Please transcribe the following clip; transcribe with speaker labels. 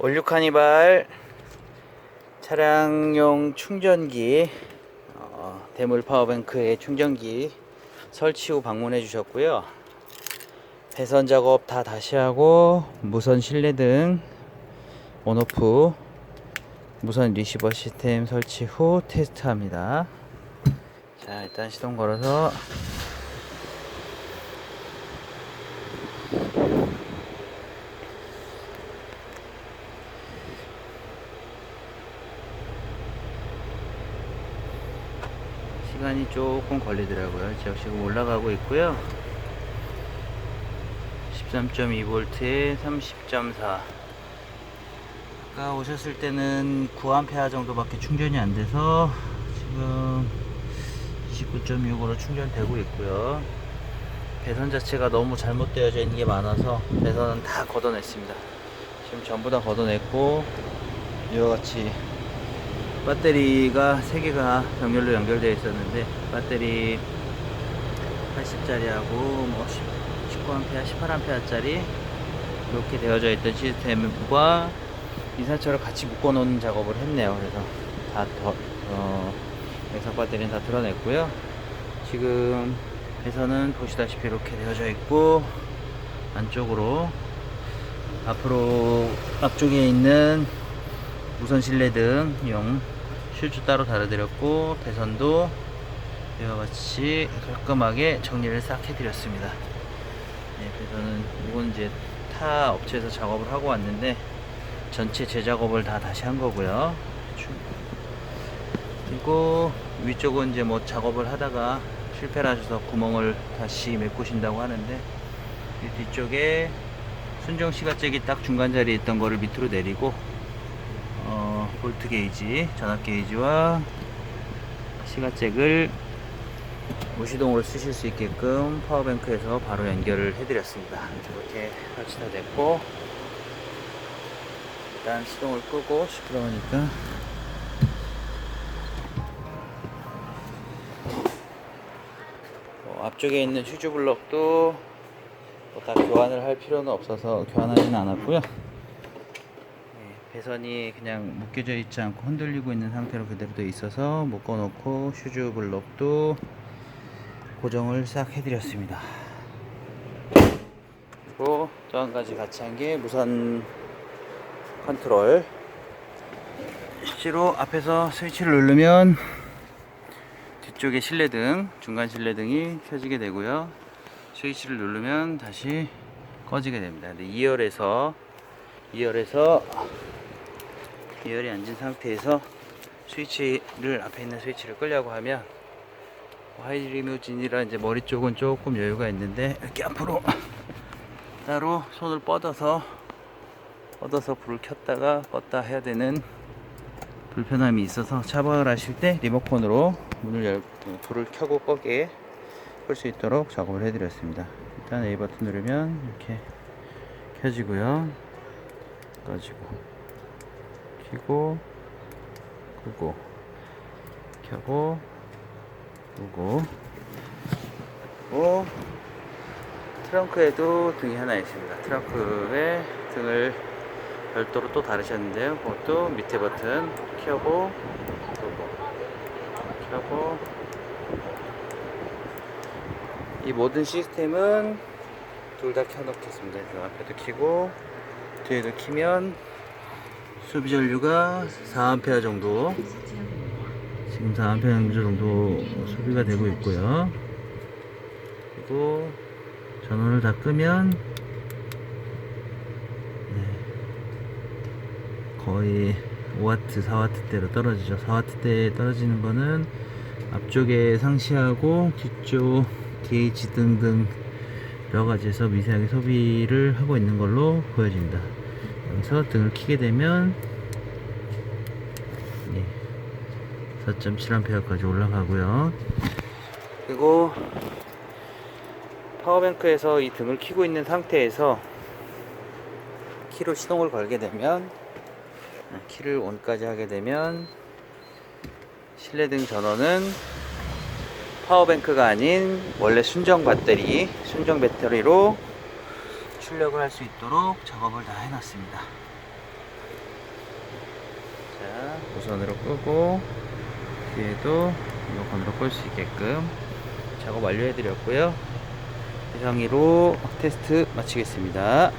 Speaker 1: 올류 카니발 차량용 충전기 어, 대물 파워뱅크의 충전기 설치 후 방문해 주셨고요. 배선 작업 다 다시 하고 무선 실내등 온오프 무선 리시버 시스템 설치 후 테스트합니다. 자 일단 시동 걸어서 시간이 조금 걸리더라고요. 지금 올라가고 있고요. 13.2V에 30.4. 아까 오셨을 때는 9A 정도밖에 충전이 안 돼서 지금 29.6으로 충전되고 있고요. 배선 자체가 너무 잘못되어져 있는 게 많아서 배선은 다 걷어냈습니다. 지금 전부 다 걷어냈고 이와 같이 배터리가 3개가 병렬로 연결되어 있었는데 배터리 80짜리하고 뭐 19A, 18A짜리 이렇게 되어져 있던 시스템과 이산철을 같이 묶어 놓은 작업을 했네요. 그래서 다 더, 어, 액상 배터리는 다 드러냈고요. 지금 배선은 보시다시피 이렇게 되어져 있고 안쪽으로 앞으로 앞쪽에 있는 무선 실내 등용 슈즈 따로 달아드렸고 배선도 이와 같이 깔끔하게 정리를 싹 해드렸습니다. 네, 배선은 이건 이제 타 업체에서 작업을 하고 왔는데 전체 재작업을 다 다시 한 거고요. 그리고 위쪽은 이제 뭐 작업을 하다가 실패를 하셔서 구멍을 다시 메꾸신다고 하는데 이 뒤쪽에 순정 시가잭이 딱 중간 자리에 있던 거를 밑으로 내리고 어, 볼트 게이지, 전압 게이지와 시가잭을 무시동으로 쓰실 수 있게끔 파워뱅크에서 바로 연결을 해드렸습니다. 이렇게 설치가 됐고 일단 시동을 끄고 시끄러우니까 어, 앞쪽에 있는 휴즈 블럭도 뭐다 교환을 할 필요는 없어서 교환하지는 않았고요. 네, 배선이 그냥 묶여져 있지 않고 흔들리고 있는 상태로 그대로 돼 있어서 묶어 놓고 슈즈 블럭도 고정을 싹 해드렸습니다. 그리고 또 한 가지 같이 한 게 무선 컨트롤. 실제로 앞에서 스위치를 누르면 뒤쪽에 실내등, 중간 실내등이 켜지게 되고요. 스위치를 누르면 다시 꺼지게 됩니다. 근데 2열에서 2열에서 2열이 앉은 상태에서 스위치를 앞에 있는 스위치를 끄려고 하면 하이리무진이라 이제 머리 쪽은 조금 여유가 있는데 이렇게 앞으로 따로 손을 뻗어서 뻗어서 불을 켰다가 껐다 해야 되는 불편함이 있어서 차박을 하실 때 리모컨으로 문을 열 불을 켜고 꺼게 끌 수 있도록 작업을 해드렸습니다. 일단 A 버튼 누르면 이렇게 켜지고요. 꺼지고 켜고 끄고 켜고 끄고 그리고 트렁크에도 등이 하나 있습니다. 트렁크에 등을 별도로 또 다르셨는데요. 그것도 밑에 버튼 켜고 끄고 켜고 이 모든 시스템은 둘 다 켜놓겠습니다. 앞에도 켜고 뒤에도 키면 소비 전류가 4A 정도 지금 4A 정도 소비가 되고 있고요. 그리고 전원을 다 끄면 네, 거의 5W, 4W대로 떨어지죠. 4W대 떨어지는 거는 앞쪽에 상시하고 뒤쪽 DH 등등 여러 가지에서 미세하게 소비를 하고 있는 걸로 보여집니다. 여기서 등을 켜게 되면 예, 4.7A까지 올라가고요. 그리고 파워뱅크에서 이 등을 켜고 있는 상태에서 키로 시동을 걸게 되면 키를 온까지 하게 되면 실내등 전원은 파워뱅크가 아닌 원래 순정 배터리, 순정 배터리로 출력을 할 수 있도록 작업을 다 해놨습니다. 자, 무선으로 끄고 뒤에도 이어건으로 끌 수 있게끔 작업 완료해드렸고요. 이상으로 테스트 마치겠습니다.